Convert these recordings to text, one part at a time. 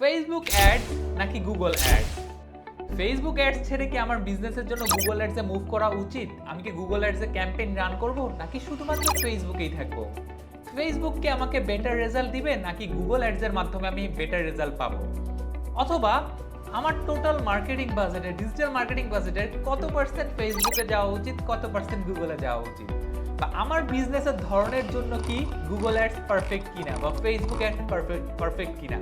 Facebook ad নাকি Google ad Facebook ads ছেড়ে কি আমার বিজনেসের জন্য গুগল অ্যাডসে মুভ করা উচিত? আমি কি গুগল অ্যাডসে ক্যাম্পেইন রান করব? নাকি শুধুমাত্র ফেসবুকেই থাকব? ফেসবুক কি আমাকে বেটার রেজাল্ট দিবে? নাকি গুগল অ্যাডসের মাধ্যমে আমি বেটার রেজাল্ট পাবো? অথবা, আমার টোটাল মার্কেটিং বাজেটের ডিজিটাল মার্কেটিং বাজেটের কত পার্সেন্ট ফেসবুকে যাওয়া উচিত, কত পার্সেন্ট গুগলে যাওয়া উচিত? বা আমার বিজনেসের ধরনের জন্য কি গুগল অ্যাডস পারফেক্ট কিনা বা ফেসবুক অ্যাডস পারফেক্ট পারফেক্ট কিনা?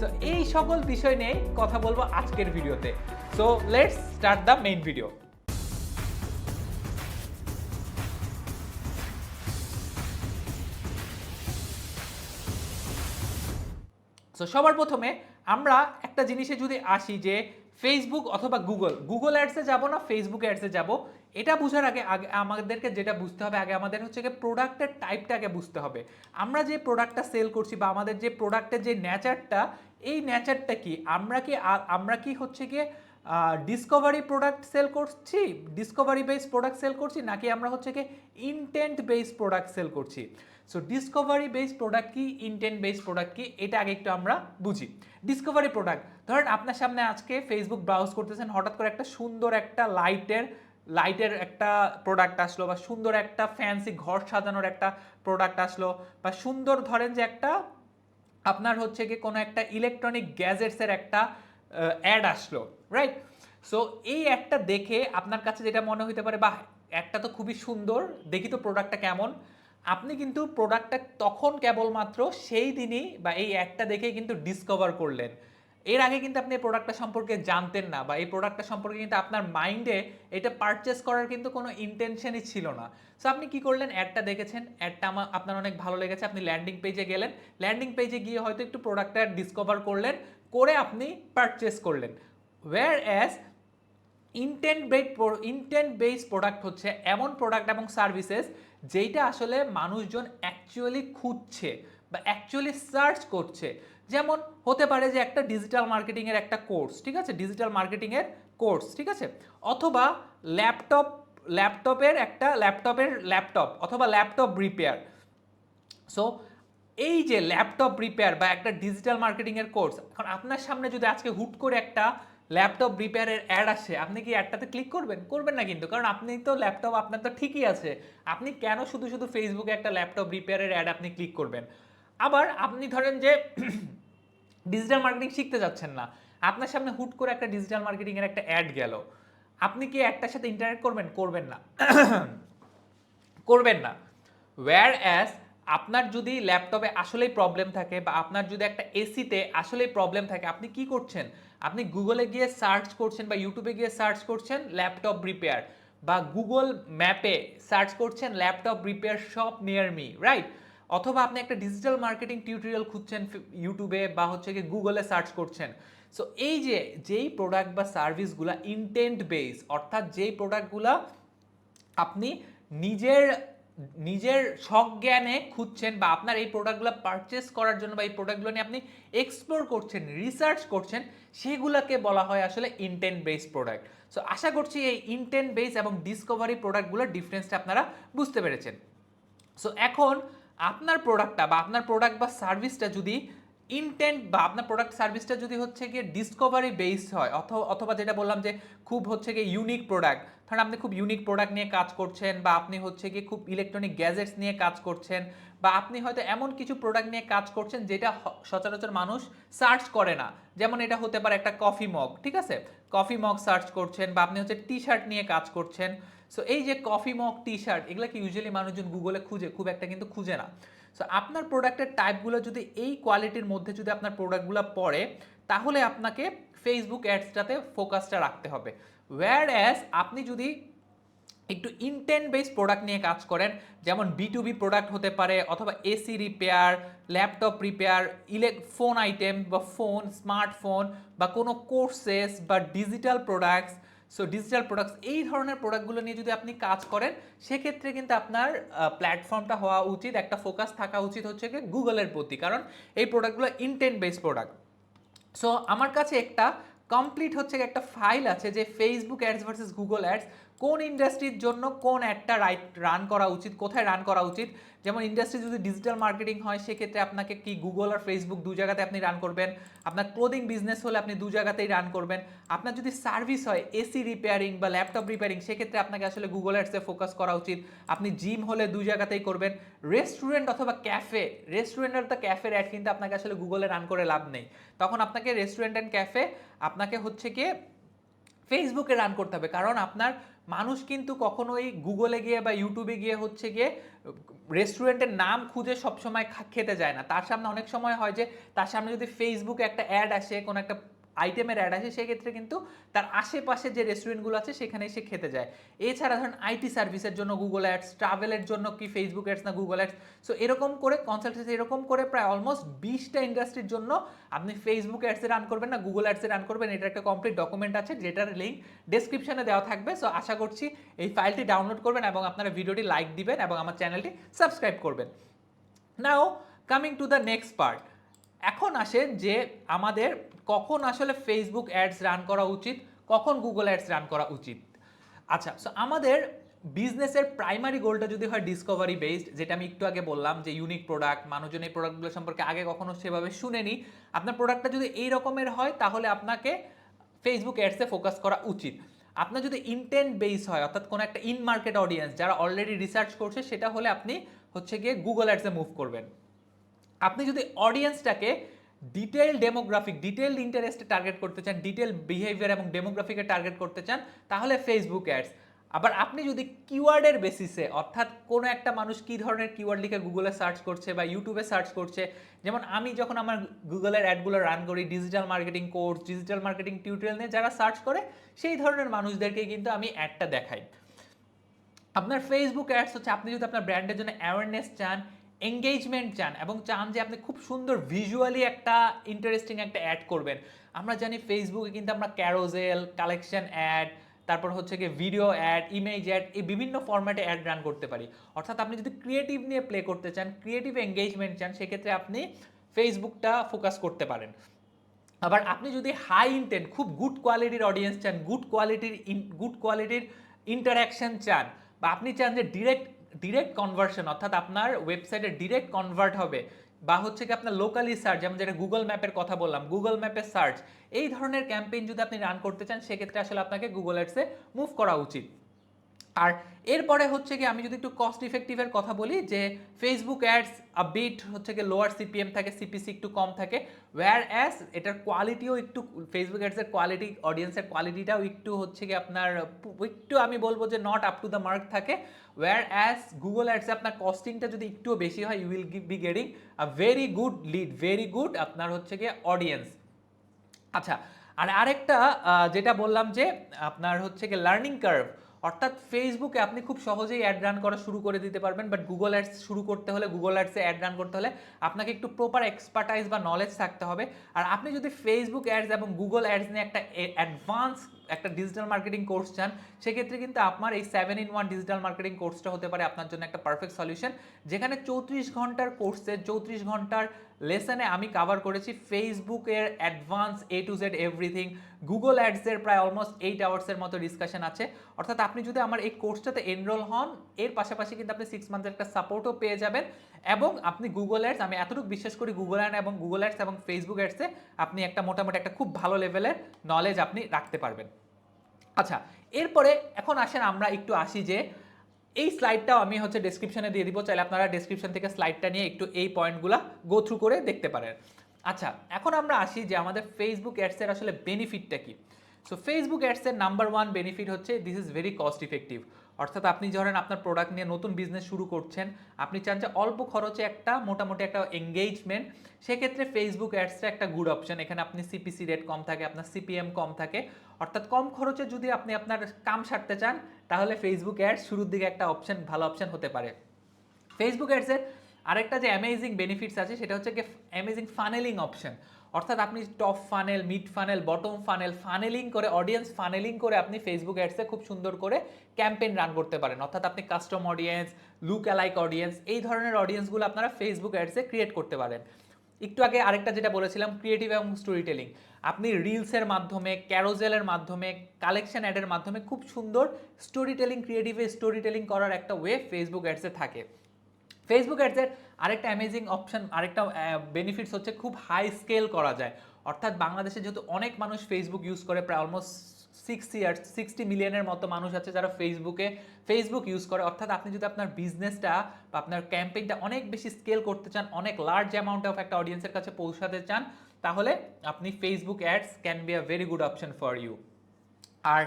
সো এই সকল বিষয় নিয়ে কথা বলব আজকের ভিডিওতে। So let's start the main video so সবার প্রথমে আমরা একটা জিনিসে যদি আসি যে ফেসবুক অথবা গুগল গুগল অ্যাডসে যাব না ফেসবুক অ্যাডসে যাব এটা বোঝার আগে আগে আমাদেরকে যেটা বুঝতে হবে, আগে আমাদের হচ্ছে গিয়ে প্রোডাক্টের টাইপটা আগে বুঝতে হবে। আমরা যে প্রোডাক্টটা সেল করছি বা আমাদের যে প্রোডাক্টের যে নেচারটা এই নেচারটা কি? আমরা কি আমরা কি হচ্ছে গিয়ে ডিসকভারি প্রোডাক্ট সেল করছি ডিসকভারি বেস প্রোডাক্ট সেল করছি, নাকি আমরা হচ্ছে কি ইনটেন্ট বেস প্রোডাক্ট সেল করছি? সো ডিসকভারি বেস প্রোডাক্ট কি ইনটেন্ট বেস প্রোডাক্ট কি, এটা আগে একটু আমরা বুঝি। ডিসকভারি প্রোডাক্ট ধরেন আপনার সামনে আজকে ফেসবুক ব্রাউজ করতেছেন, হঠাৎ করে একটা সুন্দর একটা লাইটের লাইটের একটা প্রোডাক্ট আসলো বা সুন্দর একটা ফ্যান্সি ঘর সাজানোর একটা প্রোডাক্ট আসলো বা সুন্দর ধরেন যে একটা আপনার হচ্ছে কি কোনো একটা ইলেকট্রনিক গ্যাজেটসের একটা অ্যাড আসলো রাইট সো এই একটা দেখে আপনার কাছে যেটা মনে হতে পারে, বাহ, একটা তো খুবই সুন্দর, দেখি তো প্রোডাক্টটা কেমন। আপনি কিন্তু প্রোডাক্টটা তখন কেবলমাত্র সেই দিনই বা এই একটা দেখেই কিন্তু ডিসকভার করলেন। এর আগে কিন্তু আপনি এই প্রোডাক্টটা সম্পর্কে জানতেন না, বা এই প্রোডাক্টটা সম্পর্কে কিন্তু আপনার মাইন্ডে এটা পারচেস করার কিন্তু কোনো ইন্টেনশনই ছিল না। সো আপনি কি করলেন? অ্যাডটা দেখেছেন। অ্যাডটা আমার আপনার অনেক ভালো লেগেছে। আপনি ল্যান্ডিং পেজে গেলেন। ল্যান্ডিং পেজে গিয়ে হয়তো একটু প্রোডাক্টটা ডিসকভার করলেন, করে আপনি পারচেস করলেন। Whereas intent based intent base product হচ্ছে এমন প্রোডাক্ট এবং সার্ভিসেস যেইটা আসলে মানুষজন অ্যাকচুয়ালি খুঁজছে, বা অ্যাকচুয়ালি সার্চ করছে। যেমন হতে পারে যে একটা ডিজিটাল মার্কেটিংয়ের একটা কোর্স ঠিক আছে? ডিজিটাল মার্কেটিংয়ের কোর্স ঠিক আছে? অথবা ল্যাপটপ ল্যাপটপের একটা ল্যাপটপের ল্যাপটপ অথবা ল্যাপটপ রিপেয়ার সো এই যে ল্যাপটপ রিপেয়ার বা একটা ডিজিটাল মার্কেটিংয়ের কোর্স এখন আপনার সামনে যদি আজকে হুট করে একটা ল্যাপটপ রিপেয়ারের অ্যাড আসে, আপনি কি অ্যাডটাতে ক্লিক করবেন? করবেন না কিন্তু, কারণ আপনি তো ল্যাপটপ আপনার তো ঠিকই আছে। আপনি কেন শুধু শুধু ফেসবুকে একটা ল্যাপটপ রিপেয়ারের অ্যাড আপনি ক্লিক করবেন? আবার আপনি ধরেন যে ডিজিটাল মার্কেটিং শিখতে যাচ্ছেন না, আপনার সামনে হুট করে একটা ডিজিটাল মার্কেটিংয়ের একটা অ্যাড গেল। আপনি কি একটার সাথে ইন্টারনেট করবেন? করবেন না। করবেন না। ওয়্যার অ্যাজ আপনার যদি ল্যাপটপে আসলেই প্রবলেম থাকে বা আপনার যদি একটা এসিতে আসলেই প্রবলেম থাকে, আপনি কি করছেন? আপনি গুগলে গিয়ে সার্চ করছেন বা ইউটিউবে গিয়ে সার্চ করছেন ল্যাপটপ রিপেয়ার বা গুগল ম্যাপে সার্চ করছেন laptop repair shop near me right অথবা আপনি একটা ডিজিটাল মার্কেটিং টিউটোরিয়াল খুঁজছেন ইউটিউবে বা হচ্ছে কি গুগলে সার্চ করছেন। সো এই যে, যেই প্রোডাক্ট বা সার্ভিসগুলা ইনটেন্ট বেস অর্থাৎ যেই প্রোডাক্টগুলা আপনি নিজের নিজের সজ্ঞানে খুঁজছেন বা আপনার এই প্রোডাক্টগুলো পারচেস করার জন্য বা এই প্রোডাক্টগুলো নিয়ে আপনি এক্সপ্লোর করছেন রিসার্চ করছেন, সেগুলোকে বলা হয় আসলে ইনটেন্ট বেস প্রোডাক্ট সো আশা করছি এই ইনটেন্ট বেস এবং ডিসকভারি প্রোডাক্টগুলোর ডিফারেন্সটা আপনারা বুঝতে পেরেছেন। সো এখন আপনার প্রোডাক্টটা বা আপনার প্রোডাক্ট বা সার্ভিসটা যদি ইনটেন্ট বা আপনার প্রোডাক্ট সার্ভিসটা যদি হচ্ছে গিয়ে ডিসকভারি বেসড হয় অথবা অথবা যেটা বললাম যে খুব হচ্ছে গিয়ে ইউনিক প্রোডাক্ট ধরেন আপনি খুব ইউনিক প্রোডাক্ট নিয়ে কাজ করছেন বা আপনি হচ্ছে গিয়ে খুব ইলেকট্রনিক গ্যাজেটস নিয়ে কাজ করছেন বা আপনি হয়তো এমন কিছু প্রোডাক্ট নিয়ে কাজ করছেন যেটা সচরাচর মানুষ সার্চ করে না। যেমন এটা হতে পারে একটা কফি মগ ঠিক আছে? কফি মগ সার্চ করছেন বা আপনি হচ্ছে টি শার্ট নিয়ে কাজ করছেন। সো এই যে কফি মগ টি শার্ট এগুলো কি ইউজুয়ালি মানুষজন গুগলে খুঁজে? খুব একটা কিন্তু খুঁজে না। সো আপনার প্রোডাক্টের টাইপগুলো যদি এই কোয়ালিটির মধ্যে যদি আপনার প্রোডাক্টগুলো পড়ে, তাহলে আপনাকে ফেসবুক অ্যাডসটাতে ফোকাসটা রাখতে হবে। ওয়্যার অ্যাজ আপনি যদি একটু ইনটেন্ট বেস প্রোডাক্ট নিয়ে কাজ করেন, যেমন বি টু বি প্রোডাক্ট হতে পারে, অথবা এসি রিপেয়ার ল্যাপটপ রিপেয়ার ইলেক ফোন আইটেম বা ফোন স্মার্টফোন বা কোনো কোর্সেস বা digital products so digital products এই ধরনের প্রোডাক্টগুলো নিয়ে যদি আপনি কাজ করেন, সেক্ষেত্রে কিন্তু আপনার প্ল্যাটফর্মটা হওয়া উচিত। একটা ফোকাস থাকা উচিত হচ্ছে কি গুগলের প্রতি। কারণ এই প্রোডাক্টগুলো ইনটেন্ট বেসড প্রোডাক্ট সো আমার কাছে একটা কমপ্লিট হচ্ছে একটা ফাইল আছে যে Facebook ads versus Google ads কোন ইন্ডাস্ট্রির জন্য কোন একটা রাইট রান করা উচিত, কোথায় রান করা উচিত? যেমন ইন্ডাস্ট্রি যদি ডিজিটাল মার্কেটিং হয়, সেক্ষেত্রে আপনাকে কি গুগল আর ফেসবুক দু জায়গাতে আপনি রান করবেন? আপনার ক্লোদিং বিজনেস হলে আপনি দু জায়গাতেই রান করবেন। আপনার যদি সার্ভিস হয় এসি রিপেয়ারিং বা ল্যাপটপ রিপেয়ারিং সেক্ষেত্রে আপনাকে আসলে গুগল অ্যাডসে ফোকাস করা উচিত। আপনি জিম হলে দু জায়গাতেই করবেন। রেস্টুরেন্ট অথবা ক্যাফে রেস্টুরেন্ট তো ক্যাফের অ্যাড কিন্তু আপনাকে আসলে গুগলে রান করে লাভ নেই। তখন আপনাকে রেস্টুরেন্ট অ্যান্ড ক্যাফে আপনাকে হচ্ছে কি ফেসবুকে রান করতে হবে। কারণ আপনার মানুষ কিন্তু কখনোই গুগলে গিয়ে বা ইউটিউবে গিয়ে হচ্ছে গিয়ে রেস্টুরেন্টের নাম খুঁজে সবসময় খেতে যায় না। তার সামনে অনেক সময় হয় যে, তার সামনে যদি ফেসবুকে একটা অ্যাড আসে, কোনো একটা আইটেমের অ্যাড আসে, সেক্ষেত্রে কিন্তু তার আশেপাশে যে রেস্টুরেন্টগুলো আছে, সেখানে সে খেতে যায়। এছাড়া ধরেন আইটি সার্ভিসের জন্য গুগল অ্যাডস ট্রাভেলের জন্য কি ফেসবুক অ্যাডস না গুগল অ্যাডস সো এরকম করে কনসালটেন্সি এরকম করে প্রায় অলমোস্ট বিশটা ইন্ডাস্ট্রির জন্য আপনি ফেসবুক অ্যাডসে রান করবেন না গুগল অ্যাডসে রান করবেন, এটা একটা কমপ্লিট ডকুমেন্ট আছে, যেটার লিঙ্ক ডেসক্রিপশনে দেওয়া থাকবে। সো আশা করছি এই ফাইলটি ডাউনলোড করবেন এবং আপনারা ভিডিওটি লাইক দিবেন এবং আমার চ্যানেলটি সাবস্ক্রাইব করবেন। Now coming to the next part এখন আসেন যে আমাদের কখন আসলে ফেসবুক অ্যাডস রান করা উচিত, কখন গুগল অ্যাডস রান করা উচিত? আচ্ছা সো আমাদের বিজনেসের প্রাইমারি গোলটা যদি হয় ডিসকভারি বেসড যেটা আমি একটু আগে বললাম যে ইউনিক প্রোডাক্ট মানুষজন এই প্রোডাক্টগুলো সম্পর্কে আগে কখনো সেভাবে শুনেনি, আপনার প্রোডাক্টটা যদি এই রকমের হয়, তাহলে আপনাকে ফেসবুক অ্যাডসে ফোকাস করা উচিত। আপনার যদি ইন্টেন্ট বেস হয়, অর্থাৎ কোনো একটা ইন মার্কেট অডিয়েন্স যারা অলরেডি রিসার্চ করছে, সেটা হলে আপনি হচ্ছে গিয়ে গুগল অ্যাডসে মুভ করবেন। আপনি যদি অডিয়েন্সটাকে ডিটেল ডেমোগ্রাফিক ডিটেল ইন্টারেস্টে টার্গেট করতে চান ডিটেল বিহেভিয়ার এবং ডেমোগ্রাফিকে টার্গেট করতে চান, তাহলে ফেসবুক অ্যাডস আবার আপনি যদি কিওয়ার্ডের বেসিসে অর্থাৎ কোনো একটা মানুষ কী ধরনের কিওয়ার্ড লিখে গুগলে সার্চ করছে বা ইউটিউবে সার্চ করছে, যেমন আমি যখন আমার গুগলের অ্যাডগুলো রান করি digital marketing course digital marketing tutorial নিয়ে যারা সার্চ করে, সেই ধরনের মানুষদেরকে কিন্তু আমি অ্যাডটা দেখাই। আপনার ফেসবুক অ্যাডস হচ্ছে, আপনি যদি আপনার ব্র্যান্ডের জন্য অ্যাওয়ারনেস চান এঙ্গেজমেন্ট চান এবং চান যে আপনি খুব সুন্দর ভিজুয়ালি একটা ইন্টারেস্টিং একটা অ্যাড করবেন। আমরা জানি ফেসবুকে কিন্তু আমরা ক্যারোজেল কালেকশন অ্যাড তারপর হচ্ছে গিয়ে ভিডিও অ্যাড ইমেজ অ্যাড এই বিভিন্ন ফর্ম্যাটে অ্যাড রান করতে পারি। অর্থাৎ আপনি যদি ক্রিয়েটিভ নিয়ে প্লে করতে চান ক্রিয়েটিভ এঙ্গেজমেন্ট চান, সেক্ষেত্রে আপনি ফেসবুকটা ফোকাস করতে পারেন। আবার আপনি যদি হাই ইন্টেন্ট খুব গুড কোয়ালিটির অডিয়েন্স চান গুড কোয়ালিটির গুড কোয়ালিটির ইন্টারাকশন চান, বা আপনি চান যে ডিরেক্ট ডিরেক্ট কনভার্সন অর্থাৎ আপনার ওয়েবসাইটে ডিরেক্ট কনভার্ট হবে। বা হচ্ছে কি আপনার লোকালি সার্চ যেমন যেটা গুগল ম্যাপের কথা বললাম গুগল ম্যাপের সার্চ এই ধরনের ক্যাম্পেইন যদি আপনি রান করতে চান, সেক্ষেত্রে আসলে আপনাকে গুগল অ্যাডসে মুভ করা উচিত। আর এরপরে হচ্ছে কি আমি যদি একটু কস্ট ইফেক্টিভের কথা বলি, যে ফেসবুক অ্যাডস বিট হচ্ছে কি লোয়ার সিপিএম থাকে সিপিসি একটু কম থাকে ওয়্যার অ্যাস এটার কোয়ালিটিও একটু ফেসবুক অ্যাডসের কোয়ালিটি অডিয়েন্সের কোয়ালিটিটাও একটু হচ্ছে কি আপনার, একটু আমি বলব যে not up to the mark থাকে ওয়্যার অ্যাস গুগল অ্যাডসে আপনার কস্টিংটা যদি একটু বেশি হয় you will be getting a very good lead very good আপনার হচ্ছে গিয়ে অডিয়েন্স আচ্ছা আর আরেকটা যেটা বললাম যে আপনার হচ্ছে কি লার্নিং কার্ভ অর্থাৎ ফেসবুকে আপনি খুব সহজেই অ্যাড রান করা শুরু করে দিতে পারবেন বাট গুগল অ্যাডস শুরু করতে হলে গুগল অ্যাডসে অ্যাড রান করতে হলে আপনাকে একটু প্রপার এক্সপার্টাইজ বা নলেজ থাকতে হবে। আর আপনি যদি ফেসবুক অ্যাডস এবং গুগল অ্যাডস নিয়ে একটা অ্যাডভান্স একটা ডিজিটাল মার্কেটিং কোর্স চান, সেক্ষেত্রে কিন্তু আপনার এই seven in one digital marketing কোর্সটা হতে পারে আপনার জন্য একটা পারফেক্ট সলিউশন যেখানে চৌত্রিশ ঘণ্টার কোর্সে চৌত্রিশ ঘণ্টার লেসনে আমি কাভার করেছি ফেসবুকের advance A to Z everything Google অ্যাডসের প্রায় অলমোস্ট এইট আওয়ার্সের মতো ডিসকাশন আছে। অর্থাৎ আপনি যদি আমার এই কোর্সটাতে এনরোল হন, এর পাশাপাশি কিন্তু আপনি সিক্স মান্থের একটা সাপোর্টও পেয়ে যাবেন এবং আপনি গুগল অ্যাডস আমি এতটুকু বিশ্বাস করি গুগল অ্যাড এবং গুগল অ্যাডস এবং ফেসবুক অ্যাডসে আপনি একটা মোটামুটি একটা খুব ভালো লেভেলের নলেজ আপনি রাখতে পারবেন। আচ্ছা এরপরে এখন আসেন আমরা একটু আসি যে এই স্লাইডটাও আমি হচ্ছে ডেসক্রিপশনে দিয়ে দিব, চাইলে আপনারা ডেসক্রিপশন থেকে স্লাইডটা নিয়ে একটু এই পয়েন্টগুলো গো থ্রু করে দেখতে পারেন। আচ্ছা এখন আমরা আসি যে আমাদের ফেসবুক অ্যাডসের আসলে বেনিফিটটা কি। সো ফেসবুক অ্যাডসের নাম্বার ওয়ান বেনিফিট হচ্ছে this is very cost effective অর্থাৎ আপনি ধরেন আপনার প্রোডাক্ট নিয়ে নতুন বিজনেস শুরু করছেন, আপনি চান যে অল্প খরচে একটা মোটামুটি একটা এঙ্গেজমেন্ট সেক্ষেত্রে ফেসবুক অ্যাডসটা একটা গুড অপশন এখানে আপনি সিপিসি রেট কম থাকে, আপনার সিপিএম কম থাকে। অর্থাৎ কম খরচে যদি আপনি আপনার কাম সারতে চান, তাহলে ফেসবুক অ্যাডস শুরুর দিকে একটা অপশন ভালো অপশন হতে পারে। ফেসবুক অ্যাডসের আরেকটা যে অ্যামেজিং বেনিফিটস আছে, সেটা হচ্ছে গিয়ে অ্যামেজিং ফানেলিং অপশন অর্থাৎ আপনি top funnel mid funnel bottom funnel funneling করে অডিয়েন্স ফানেলিং করে আপনি ফেসবুক অ্যাডসে খুব সুন্দর করে ক্যাম্পেইন রান করতে পারেন। অর্থাৎ আপনি custom audience look alike audience এই ধরনের অডিয়েন্সগুলো আপনারা ফেসবুক অ্যাডসে ক্রিয়েট করতে পারেন। একটু আগে আরেকটা যেটা বলেছিলাম ক্রিয়েটিভ এবং স্টোরি টেলিং আপনি রিলসের মাধ্যমে ক্যারোজেলের মাধ্যমে কালেকশন অ্যাডের মাধ্যমে খুব সুন্দর স্টোরি টেলিং ক্রিয়েটিভে স্টোরি টেলিং করার একটা ওয়ে ফেসবুক অ্যাডসে থাকে। ফেসবুক অ্যাডসের আরেকটা অ্যামেজিং অপশন আরেকটা বেনিফিটস হচ্ছে খুব হাই স্কেল করা যায়। অর্থাৎ বাংলাদেশে যেহেতু অনেক মানুষ ফেসবুক ইউজ করে, প্রায় অলমোস্ট সিক্স ইয়ার্স সিক্সটি মিলিয়নের মতো মানুষ আছে যারা ফেসবুকে ফেসবুক ইউজ করে। অর্থাৎ আপনি যদি আপনার বিজনেসটা বা আপনার ক্যাম্পেইনটা অনেক বেশি স্কেল করতে চান, অনেক লার্জ অ্যামাউন্ট অফ একটা অডিয়েন্সের কাছে পৌঁছাতে চান, তাহলে আপনি Facebook ads can be a very good option for you আর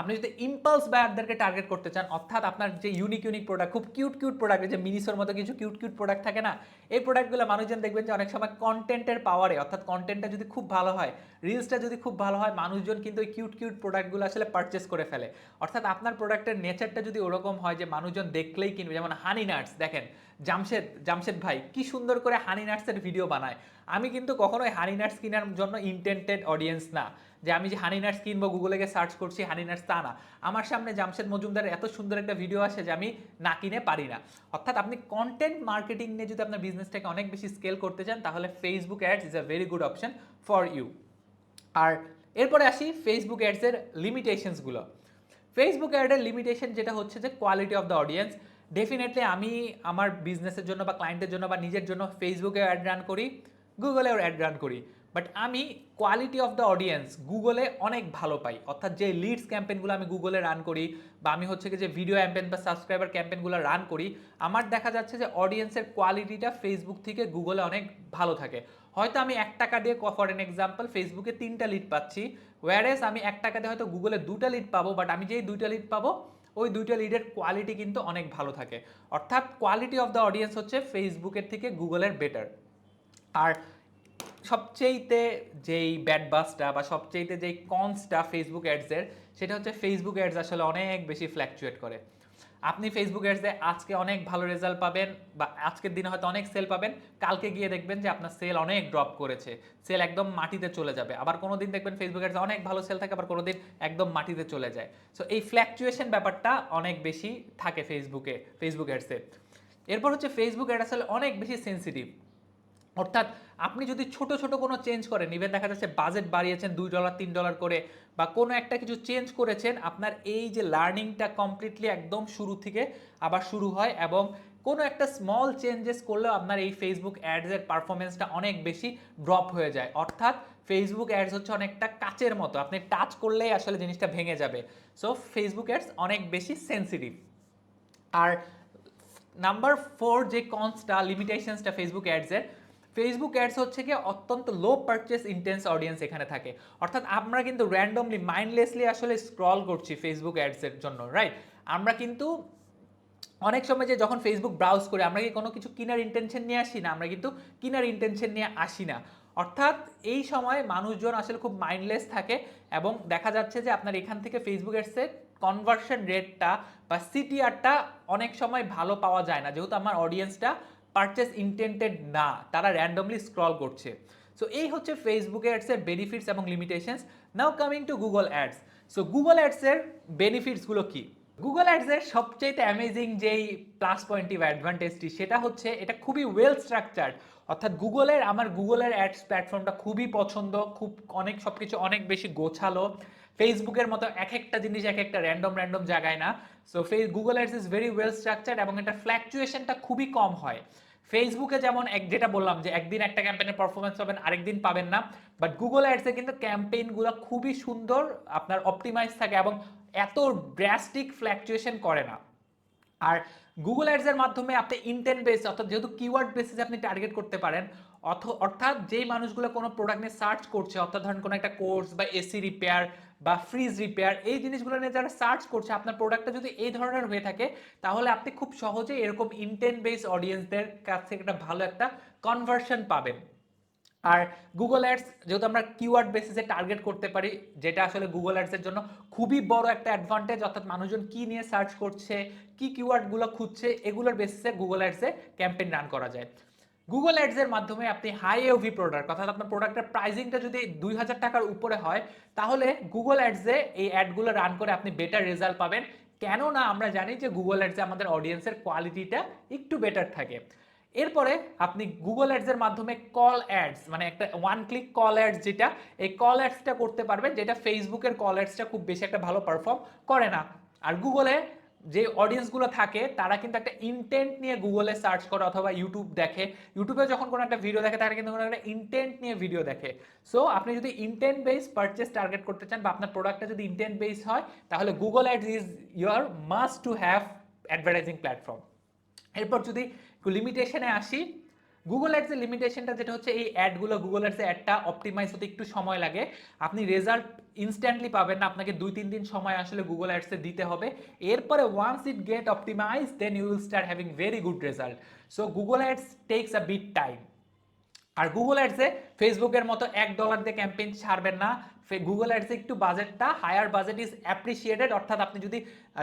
আপনি যদি ইম্পালস বায়ারদেরকে টার্গেট করতে চান, অর্থাৎ আপনার যে ইউনিক ইউনিক প্রোডাক্ট খুব কিউট কিউট প্রোডাক্ট যে মিনিসোর মতো কিছু কিউট কিউট প্রোডাক্ট থাকে না, এই প্রোডাক্টগুলো মানুষজন দেখবেন যে অনেক সময় কন্টেন্টের পাওয়ারে অর্থাৎ কন্টেন্টটা যদি খুব ভালো হয় রিলসটা যদি খুব ভালো হয়, মানুষজন কিন্তু ওই কিউট কিউট প্রোডাক্টগুলো আসলে পারচেস করে ফেলে। অর্থাৎ আপনার প্রোডাক্টের নেচারটা যদি ওরকম হয় যে মানুষজন দেখলেই কিনবে, যেমন হানি নাটস দেখেন, জামশেদ জামশেদ ভাই, কি সুন্দর করে হানি নাটসের ভিডিও বানায়। আমি কিন্তু কখনোই হানি নাটস কেনার জন্য ইন্টেন্টেড অডিয়েন্স না। যে আমি যে হানি নাটস কিনবো গুগলে গিয়ে সার্চ করছি হানি নাটস তা না। আমার সামনে জামশেদ মজুমদারের এত সুন্দর একটা ভিডিও আসে যে আমি না কিনে পারি না। অর্থাৎ আপনি কন্টেন্ট মার্কেটিং নিয়ে যদি আপনার বিজনেসটাকে অনেক বেশি স্কেল করতে চান, তাহলে Facebook ads is a very good option for you আর এরপরে আসি ফেসবুক অ্যাডসের লিমিটেশনসগুলো ফেসবুক অ্যাডের লিমিটেশন যেটা হচ্ছে যে quality of the audience definitely আমি আমার বিজনেসের জন্য বা ক্লায়েন্টের জন্য বা নিজের জন্য ফেসবুকে অ্যাড রান করি গুগলেও অ্যাড রান করি। বাট আমি কোয়ালিটি অফ দ্য অডিয়েন্স গুগলে অনেক ভালো পাই। অর্থাৎ যে লিডস ক্যাম্পেনগুলো আমি গুগলে রান করি বা আমি হচ্ছে কি যে ভিডিও ক্যাম্পেন বা সাবস্ক্রাইবার ক্যাম্পেনগুলো রান করি, আমার দেখা যাচ্ছে যে অডিয়েন্সের কোয়ালিটিটা ফেসবুক থেকে গুগলে অনেক ভালো থাকে। হয়তো আমি এক টাকা দিয়ে ফর এন এক্সাম্পল ফেসবুকে তিনটা লিড পাচ্ছি ওয়ারেস আমি এক টাকা দিয়ে হয়তো গুগলে দুটা লিড পাবো বাট আমি যেই দুইটা লিড পাবো, ওই দুইটা লিডের কোয়ালিটি কিন্তু অনেক ভালো থাকে। অর্থাৎ কোয়ালিটি অফ দ্য অডিয়েন্স হচ্ছে ফেসবুকের থেকে গুগলের বেটার আর সবচেয়েতে যেই ব্যাড বাসটা বা সবচেয়েতে যেই কনসটা ফেসবুক অ্যাডসের সেটা হচ্ছে ফেসবুক অ্যাডস আসলে অনেক বেশি ফ্ল্যাকচুয়েট করে। আপনি ফেসবুক অ্যাডসে আজকে অনেক ভালো রেজাল্ট পাবেন বা আজকের দিনে হয়তো অনেক সেল পাবেন, কালকে গিয়ে দেখবেন যে আপনার সেল অনেক ড্রপ করেছে। সেল একদম মাটিতে চলে যাবে। আবার কোনো দিন দেখবেন ফেসবুক অ্যাডসে অনেক ভালো সেল থাকে, আবার কোনো দিন একদম মাটিতে চলে যায়। সো এই ফ্ল্যাকচুয়েশন ব্যাপারটা অনেক বেশি থাকে ফেসবুকে ফেসবুক অ্যাডসে এরপর হচ্ছে ফেসবুক অ্যাড আসলে অনেক বেশি সেন্সিটিভ অর্থাৎ আপনি যদি ছোট ছোট কোনো চেঞ্জ করেন ইভেন দেখা যাচ্ছে বাজেট বাড়িয়েছেন দুই ডলার তিন ডলার করে, বা কোনো একটা কিছু চেঞ্জ করেছেন, আপনার এই যে লার্নিংটা কমপ্লিটলি একদম শুরু থেকে আবার শুরু হয় এবং কোনো একটা স্মল চেঞ্জেস করলেও আপনার এই ফেসবুক অ্যাডসের পারফরমেন্সটা অনেক বেশি ড্রপ হয়ে যায়। অর্থাৎ ফেসবুক অ্যাডস হচ্ছে অনেকটা কাচের মতো, আপনি টাচ করলেই আসলে জিনিসটা ভেঙে যাবে। সো ফেসবুক অ্যাডস অনেক বেশি সেন্সিটিভ আর নাম্বার ফোর যে কনসটা লিমিটেশনসটা ফেসবুক অ্যাডসের ফেসবুক অ্যাডস হচ্ছে কি অত্যন্ত লো পারচেস ইন্টেন্স অডিয়েন্স এখানে থাকে। অর্থাৎ আমরা কিন্তু র্যান্ডমলি মাইন্ডলেসলি আসলে স্ক্রল করছি ফেসবুক অ্যাডসের জন্য রাইট আমরা কিন্তু অনেক সময় যে যখন ফেসবুক ব্রাউজ করে, আমরা কি কোনো কিছু কিনার ইন্টেনশন নিয়ে আসি না? আমরা কিন্তু কিনার ইন্টেনশন নিয়ে আসি না। অর্থাৎ এই সময় মানুষজন আসলে খুব মাইন্ডলেস থাকে এবং দেখা যাচ্ছে যে আপনার এখান থেকে ফেসবুক অ্যাডসের কনভার্সন রেটটা বা সিটিআরটা অনেক সময় ভালো পাওয়া যায় না। যেহেতু আমার অডিয়েন্সটা পারচেস ইন্টেন্টেড না, তারা র্যান্ডমলি স্ক্রল করছে। সো এই হচ্ছে ফেসবুক অ্যাডসের বেনিফিটস এবং limitations now coming to Google ads so Google অ্যাডসের বেনিফিটসগুলো কী? গুগল অ্যাডসের সবচেয়ে অ্যামেজিং যেই প্লাস পয়েন্টিভ অ্যাডভান্টেজটি সেটা হচ্ছে এটা খুবই ওয়েল স্ট্রাকচার্ড অর্থাৎ গুগলের আমার গুগলের অ্যাডস প্ল্যাটফর্মটা খুবই পছন্দ, খুব অনেক সব কিছু অনেক বেশি গোছালো। ফেসবুকের মতো এক একটা জিনিস এক একটা র্যান্ডম র্যান্ডম জায়গায় না। So face Google ads is very well structured এবং এটা ফ্ল্যাকচুয়েশনটা খুবই কম হয়। ফেসবুকে যেমন এক, যেটা বললাম যে একদিন একটা ক্যাম্পেইনের পারফরমেন্স পাবেন, আরেকদিন পাবেন না। বাট গুগল অ্যাডসে কিন্তু ক্যাম্পেইনগুলো খুবই সুন্দর, আপনার অপটিমাইজ থাকে এবং এত ড্রাস্টিক ফ্ল্যাকচুয়েশন করে না। আর গুগল অ্যাডসের মাধ্যমে আপনি ইন্টেন্ট বেস অর্থাৎ যেহেতু কিওয়ার্ড বেসিসে আপনি টার্গেট করতে পারেন অর্থাৎ যেই মানুষগুলো কোনো প্রোডাক্ট নিয়ে সার্চ করছে, অর্থাৎ ধরেন কোনো একটা কোর্স বা এসি রিপেয়ার বা ফ্রিজ রিপেয়ার এই জিনিসগুলো নিয়ে যারা সার্চ করছে, আপনার প্রোডাক্টটা যদি এই ধরনের হয়ে থাকে, তাহলে আপনি খুব সহজে এরকম ইন্টেন্ট বেস অডিয়েন্সদের কাছ থেকে একটা ভালো একটা কনভার্সন পাবেন। আর গুগল অ্যাডস যেহেতু আমরা কিওয়ার্ড বেসিসে টার্গেট করতে পারি, যেটা আসলে গুগল অ্যাডসের জন্য খুবই বড় একটা অ্যাডভান্টেজ অর্থাৎ মানুষজন কি নিয়ে সার্চ করছে, কি কিওয়ার্ডগুলো খুঁজছে, এগুলোর বেসিসে গুগল অ্যাডসে ক্যাম্পেইন রান করা যায়। গুগল অ্যাডসের মাধ্যমে আপনি হাই ওভি প্রোডাক্ট অর্থাৎ আপনার প্রোডাক্টের প্রাইসিংটা যদি দুই হাজার টাকার উপরে হয়, তাহলে গুগল অ্যাডসে এই অ্যাডগুলো রান করে আপনি বেটার রেজাল্ট পাবেন। কেননা আমরা জানি যে গুগল অ্যাডসে আমাদের অডিয়েন্সের কোয়ালিটিটা একটু বেটার থাকে। এরপরে আপনি গুগল অ্যাডসের মাধ্যমে কল অ্যাডস মানে একটা ওয়ান ক্লিক কল অ্যাডস যেটা, এই কল অ্যাডসটা করতে পারবেন, যেটা ফেসবুকের কল অ্যাডসটা খুব বেশি একটা ভালো পারফর্ম করে না। আর গুগলে যে অডিয়েন্সগুলো থাকে, তারা কিন্তু একটা ইন্টেন্ট নিয়ে গুগলে সার্চ করে অথবা ইউটিউব দেখে। ইউটিউবে যখন কোনো একটা ভিডিও দেখে, তারা কিন্তু কোনো একটা ইন্টেন্ট নিয়ে ভিডিও দেখে। সো আপনি যদি ইন্টেন্ট বেস পারচেস টার্গেট করতে চান বা আপনার প্রোডাক্টটা যদি ইন্টেন্ট বেস হয়, তাহলে Google ads is your must to have advertising platform এরপর যদি লিমিটেশনে আসি গুগল অ্যাডসের লিমিটেশনটা যেটা হচ্ছে এই অ্যাডগুলো গুগল অ্যাডসে অ্যাডটা অপটিমাইজ হতে একটু সময় লাগে। আপনি রেজাল্ট ইনস্ট্যান্টলি পাবেন না, আপনাকে দুই, তিন দিন সময় আসলে গুগল অ্যাডসে দিতে হবে। এরপরে once it get optimise then you will start having very good result so Google ads takes a bit time R Google অ্যাডসে ফেসবুকের মতো এক ডলার দিয়ে ক্যাম্পেইন ছাড়বেন না। গুগল অ্যাডসে একটু বাজেটটা হায়ার বাজেট ইজ অ্যাপ্রিসিয়েটেড অর্থাৎ আপনি যদি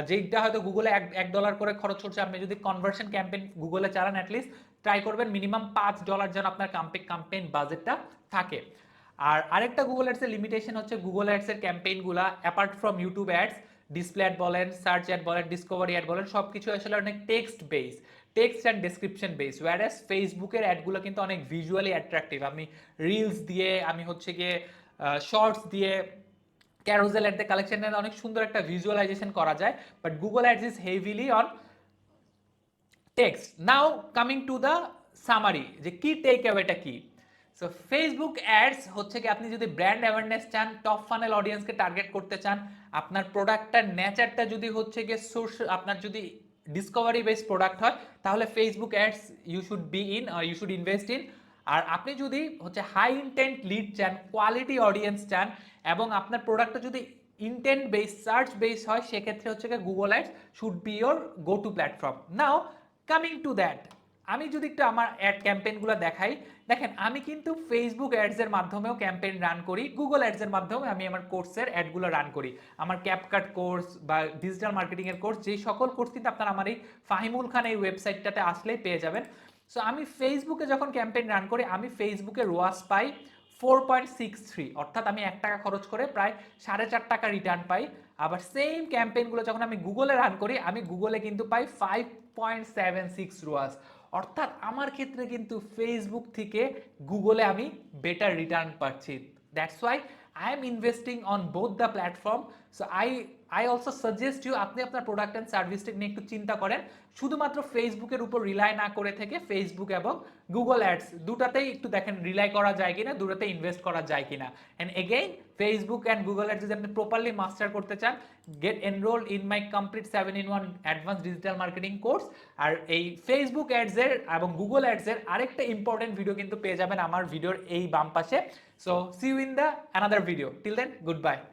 যেটা হয়তো গুগলে এক এক ডলার করে খরচ করছে, আপনি যদি কনভার্সন ক্যাম্পেইন গুগলে চালান অ্যাটলিস্ট ট্রাই করবেন মিনিমাম পাঁচ ডলার যেন আপনার ক্যাম্পেইন বাজেটটা থাকে। আর আরেকটা গুগল অ্যাডসের লিমিটেশন হচ্ছে গুগল অ্যাডসের ক্যাম্পেইনগুলা apart from YouTube ads display ad বলেন সার্চ অ্যাড বলেন ডিসকভারি অ্যাড বলেন সব কিছু আসলে অনেক text base text and description base whereas ফেসবুকের অ্যাডগুলো কিন্তু অনেক ভিজুয়ালি অ্যাট্রাকটিভ আমি রিলস দিয়ে, আমি হচ্ছে গিয়ে শর্টস দিয়ে ক্যারোজেল অ্যাড কালেকশন অনেক সুন্দর একটা ভিজুয়ালাইজেশন করা যায় but Google ads is heavily on text now coming to the summary যে কি টেক অ্যাওয়েটা কি? সো ফেসবুক অ্যাডস হচ্ছে কি, আপনি যদি ব্র্যান্ড অ্যাওয়ারনেস চান টপ ফানেল অডিয়েন্সকে টার্গেট করতে চান, আপনার প্রোডাক্টটার নেচারটা যদি হচ্ছে গিয়ে সোর্স আপনার যদি ডিসকভারি বেস প্রোডাক্ট হয়, তাহলে Facebook ads you should be in you should invest in আর আপনি যদি হচ্ছে হাই ইন্টেন্ট লিড চান কোয়ালিটি অডিয়েন্স চান, এবং আপনার প্রোডাক্টটা যদি ইন্টেন্ট বেস সার্চ বেস হয়, সেক্ষেত্রে হচ্ছে গিয়ে Google ads should be your go to platform now coming to that আমি যদি একটু আমার অ্যাড ক্যাম্পেইনগুলো দেখাই, দেখেন আমি কিন্তু ফেসবুক অ্যাডসের মাধ্যমেও ক্যাম্পেইন রান করি গুগল অ্যাডসের মাধ্যমে আমি আমার কোর্সের অ্যাডগুলো রান করি। আমার ক্যাপকাট কোর্স বা ডিজিটাল মার্কেটিংয়ের কোর্স যেই সকল কোর্স কিন্তু আপনারা আমার এই ফাহিমুল খান এই ওয়েবসাইটটাতে আসলেই পেয়ে যাবেন। সো আমি ফেসবুকে যখন ক্যাম্পেইন রান করি, আমি ফেসবুকে রোয়াস পাই ফোর পয়েন্ট সিক্স থ্রি অর্থাৎ আমি এক টাকা খরচ করে প্রায় সাড়ে চার টাকা রিটার্ন পাই। আবার সেম ক্যাম্পেইনগুলো যখন আমি গুগলে রান করি, আমি গুগলে কিন্তু পাই five point seven six ROAS অর্থাৎ আমার ক্ষেত্রে কিন্তু ফেসবুক থেকে গুগলে আমি বেটার রিটার্ন পাচ্ছি। That's why I am investing on both the platform so I I also suggest you আপনি আপনার প্রোডাক্ট অ্যান্ড সার্ভিসটা নিয়ে একটু চিন্তা করেন। শুধুমাত্র ফেসবুকের উপর রিলাই না করে থেকে ফেসবুক এবং গুগল অ্যাডস দুটাতেই একটু দেখেন রিলাই করা যায় কিনা দুটাতে ইনভেস্ট করা যায় কিনা। And again Facebook and Google ads যদি আপনি প্রপারলি মাস্টার করতে চান get enroll in my complete seven in one advance digital marketing course আর এই ফেসবুক অ্যাডসের এবং গুগল অ্যাডসের আরেকটা ইম্পর্টেন্ট ভিডিও কিন্তু পেয়ে যাবেন আমার ভিডিওর এই বাম পাশে। So see you in the another video. Till then, goodbye.